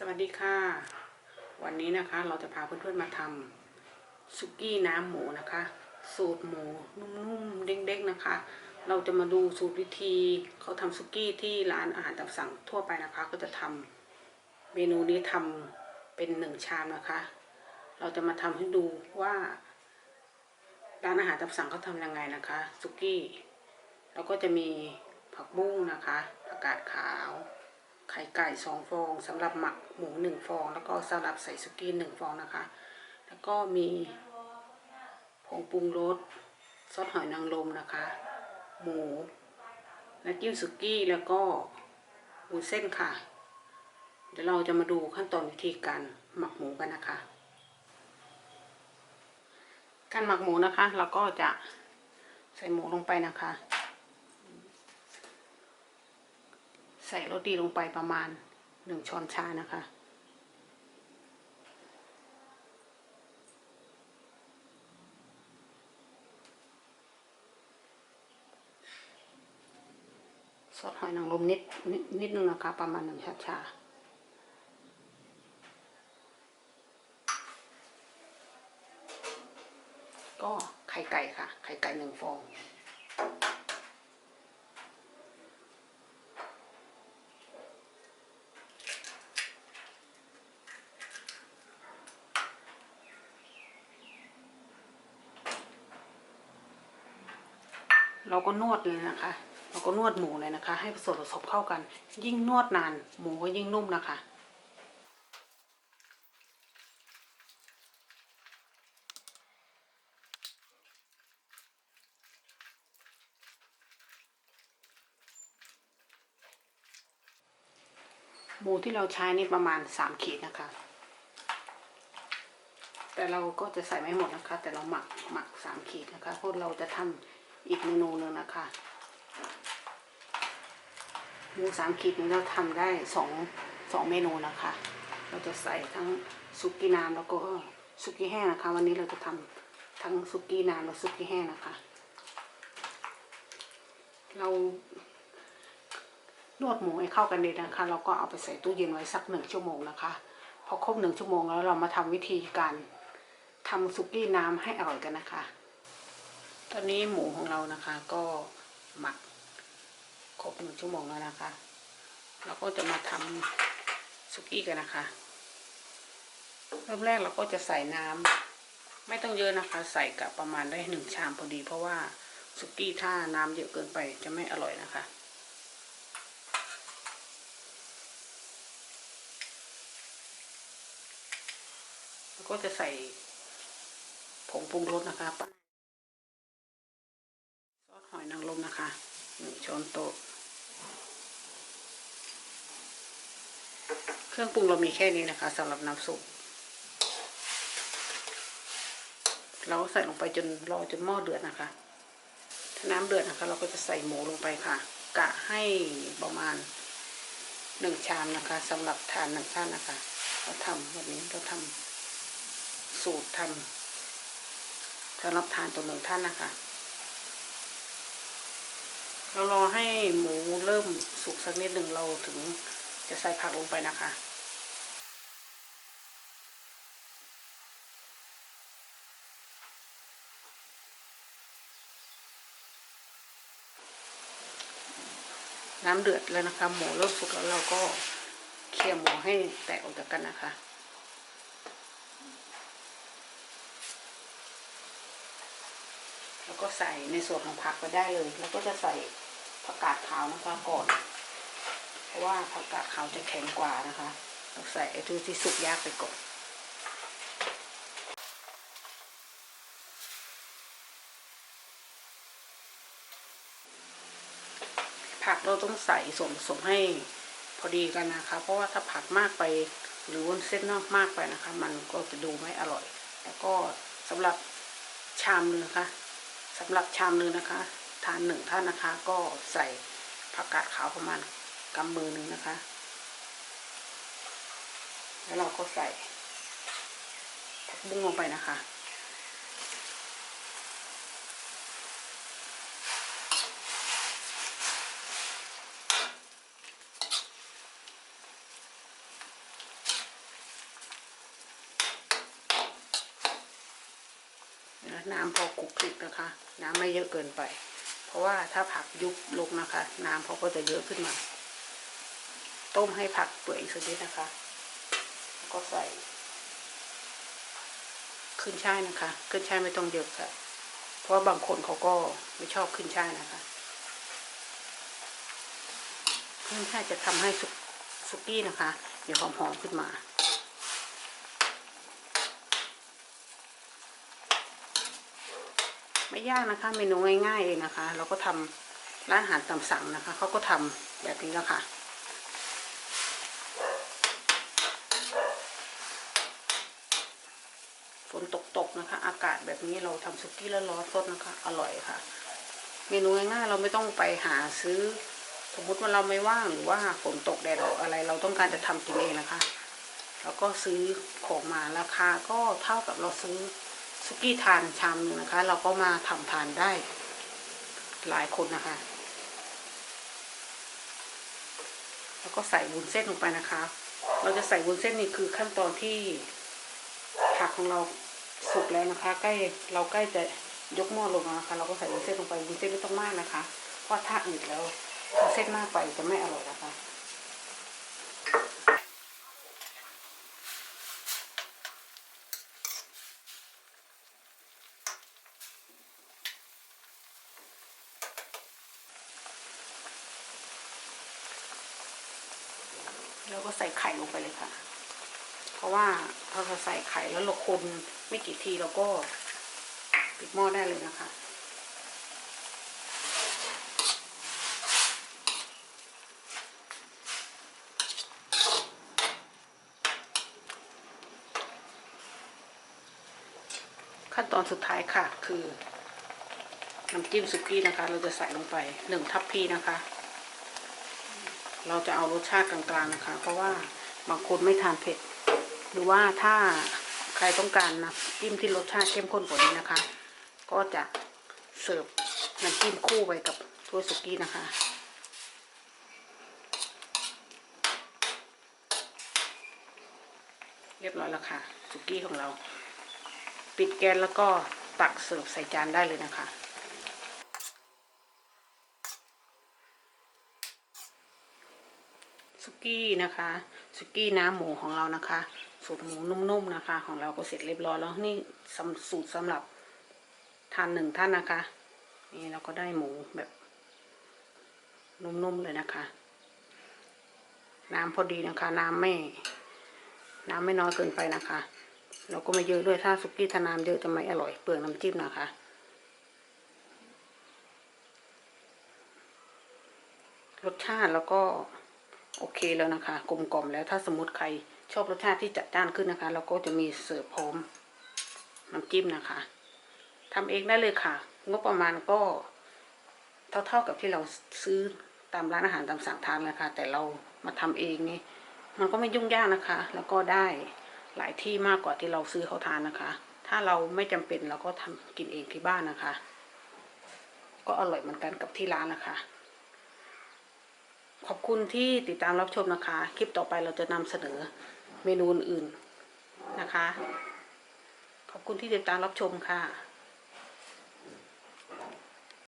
สวัสดีค่ะ วันนี้นะคะเราจะพาเพื่อนๆมาทำสุกี้น้ำหมูนะคะ สูตรหมูนุ่มๆเด้งๆนะคะ เราจะมาดูสูตรวิธีเขาทำสุกี้ที่ร้านอาหารตามสั่งทั่วไปนะคะ ก็จะทำเมนูนี้ทำเป็นหนึ่งชามนะคะ เราจะมาทำให้ดูว่าร้านอาหารตามสั่งเขาทำยังไงนะคะสุกี้แล้วก็จะมีผักบุ้งนะคะผักกาดขาว ไข่ไก่สองฟองสำหรับหมักหมูหนึ่งฟอง แล้วก็สำหรับใส่สุกี้หนึ่งฟองนะคะ แล้วก็มีผงปรุงรสซอสหอยนางรมนะคะ หมูและจิ้มสุกี้แล้วก็วุ้นเส้นค่ะ เดี๋ยวเราจะมาดูขั้นตอนวิธีการหมักหมูกันนะคะ การหมักหมูนะคะ เราก็จะใส่หมูลงไปนะคะ ใส่รสดีลงไปประมาณหนึ่งช้อนชานะคะ ซอสหอยนางรมนิดนิดนิดนึงนะคะ ประมาณหนึ่งช้อนชาก็ไข่ไก่ค่ะ ไข่ไก่หนึ่งฟอง เราก็นวดเลยนะคะ เราก็นวดหมูเลยนะคะ ให้ส่วนผสมเข้ากัน ยิ่งนวดนาน หมูก็ยิ่งนุ่มนะคะหมูที่เราใช้นี่ประมาณสามขีดนะคะ แต่เราก็จะใส่ไม่หมดนะคะ แต่เราหมักหมักสามขีดนะคะเพราะเราจะทำ อีกเมนูหนึ่งนะคะหมูสามขีดนี้เราทำได้สองสองเมนูนะคะ เราจะใส่ทั้งซุกี้น้ำแล้วก็ซุกี้แห้งนะคะ วันนี้เราจะทำทั้งซุกี้น้ำและซุกี้แห้งนะคะ เรานวดหมูให้เข้ากันดีนะคะ เราก็เอาไปใส่ตู้เย็นไว้สักหนึ่งชั่วโมงนะคะพอครบหนึ่งชั่วโมงแล้วเรามาทำวิธีการทำซุกี้น้ำให้อร่อยกันนะคะ ตอนนี้หมูของเรานะคะก็หมักครบหนึ่งชั่วโมงแล้วนะคะ เราก็จะมาทำสุกี้กันนะคะ เริ่มแรกเราก็จะใส่น้ำไม่ต้องเยอะนะคะ ใส่กับประมาณได้หนึ่งชามพอดี เพราะว่าสุกี้ถ้าน้ำเยอะเกินไปจะไม่อร่อยนะคะก็จะใส่ผงปรุงรสนะคะ อยนางรมนะคะหนึ่งช้อนโต๊ะ เครื่องปรุงเรามีแค่นี้นะคะสำหรับน้ำซุปเราก็ใส่ลงไปจนรอจนหม้อเดือดนะคะ ถ้าน้ำเดือดนะคะ เราก็จะใส่หมูลงไปค่ะ กะให้ประมาณหนึ่งชามนะคะสำหรับทานหนึ่งท่านนะคะ เราทำวันนี้เราทำสูตรทำสำหรับทานตัวหนึ่งท่านนะคะ เรารอให้หมูเริ่มสุกสักนิดหนึ่งเราถึงจะใส่ผักลงไปนะคะ น้ำเดือดแล้วนะคะ หมูเริ่มสุกแล้วเราก็เคี่ยวหมูให้แตกออกจากกันนะคะ แล้วก็ใส่ในส่วนของผักไปได้เลย แล้วก็จะใส่ผักกาดขาวนะคะก่อน เพราะว่าผักกาดขาวจะแข็งกว่านะคะเราใส่ไอ้ที่ที่สุกยากไปก่อนผักเราต้องใส่ส่วนผสมให้พอดีกันนะคะ เพราะว่าถ้าผักมากไปหรือว่าเส้นนอกมากไปนะคะ มันก็จะดูไม่อร่อย แล้วก็สำหรับชามนึงนะคะ สำหรับชามนึงนะคะ ทานหนึ่งท่านนะคะ ก็ใส่ผักกาดขาวประมาณกำมือหนึ่งนะคะ แล้วเราก็ใส่ผักบุ้งลงไปนะคะ นะน้ำพอคลุกคลิกนะคะ น้ำไม่เยอะเกินไป เพราะว่าถ้าผักยุบลงนะคะ น้ำเขาก็จะเยอะขึ้นมา ต้มให้ผักเปื่อยสักนิดนะคะแล้วก็ใส่ขึ้นช่ายนะคะ ขึ้นช่ายไม่ต้องเยอะค่ะ เพราะว่าบางคนเขาก็ไม่ชอบขึ้นช่ายนะคะขึ้นช่ายจะทำให้สุกสุกี้นะคะ เดี๋ยวหอมๆขึ้นมา ไม่ยากนะคะ เมนูง่ายๆเองนะคะ เราก็ทำร้านอาหารตามสั่งนะคะเขาก็ทำแบบนี้แล้วค่ะฝนตกๆนะคะ อากาศแบบนี้เราทำสุกี้แล้วร้อนสดนะคะ อร่อยค่ะ เมนูง่ายๆเราไม่ต้องไปหาซื้อ สมมติว่าเราไม่ว่างหรือว่าฝนตกแดดออกอะไร เราต้องการจะทำกินเองนะคะ แล้วก็ซื้อของมาราคาก็เท่ากับเราซื้อ สุกี้ทานชามนึงนะคะ เราก็มาทำทานได้ หลายคนนะคะ แล้วก็ใส่วุ้นเส้นลงไปนะคะ เราจะใส่วุ้นเส้นนี่คือขั้นตอนที่ผักของเราสุกแล้วนะคะ ใกล้เราใกล้จะยกหม้อลงนะคะ เราก็ใส่วุ้นเส้นลงไปวุ้นเส้นไม่ต้องมากนะคะ เพราะถ้าอืดแล้วถ้าเส้นมากไปจะไม่อร่อยนะคะ แล้วก็ใส่ไข่ลงไปเลยค่ะ เพราะว่าพอเราใส่ไข่แล้วเราคนไม่กี่ทีเราก็ปิดหม้อได้เลยนะคะขั้นตอนสุดท้ายค่ะ คือน้ำจิ้มสุกี้นะคะ เราจะใส่ลงไปหนึ่งทัพพีนะคะ เราจะเอารสชาติกลางๆนะคะ เพราะว่าบางคนไม่ทานเผ็ด หรือว่าถ้าใครต้องการนะจิ้มที่รสชาติเข้มข้นกว่านี้นะคะ ก็จะเสิร์ฟน้ำจิ้มคู่ไปกับถ้วยสุกี้นะคะเรียบร้อยแล้วค่ะสุกี้ของเรา ปิดแก๊สแล้วก็ตักเสิร์ฟใส่จานได้เลยนะคะ สุ กี้นะคะสุกี้น้ำหมูของเรานะคะ สูตรหมูนุ่มๆนะคะ ของเราก็เสร็จเรียบร้อยแล้วนี่สูตรสำหรับทานหนึ่งท่านนะคะ นี่เราก็ได้หมูแบบนุ่มๆเลยนะคะ น้ำพอดีนะคะ น้ำไม่ น้ำไม่น้อยเกินไปนะคะ เราก็ไม่เยอะด้วยถ้าสุกี้ทาน้ำเยอะจะไม่อร่อยเปลืองน้ำจิ้มนะคะรสชาติแล้วก็ โอเคแล้วนะคะ กลมกล่อมแล้วถ้าสมมติใครชอบรสชาติที่จัดจ้านขึ้นนะคะ เราก็จะมีเสิร์ฟพร้อมน้ำจิ้มนะคะทำเองได้เลยค่ะ งบประมาณก็เท่าๆกับที่เราซื้อตามร้านอาหารตามสั่งทานเลยค่ะ แต่เรามาทำเองนี่มันก็ไม่ยุ่งยากนะคะ แล้วก็ได้หลายที่มากกว่าที่เราซื้อเขาทานนะคะ ถ้าเราไม่จำเป็นเราก็ทำกินเองที่บ้านนะคะ ก็อร่อยเหมือนกันกับที่ร้านนะคะ ขอบคุณที่ติดตามรับชมนะคะ คลิปต่อไปเราจะนำเสนอเมนูอื่นๆนะคะ ขอบคุณที่ติดตามรับชมค่ะ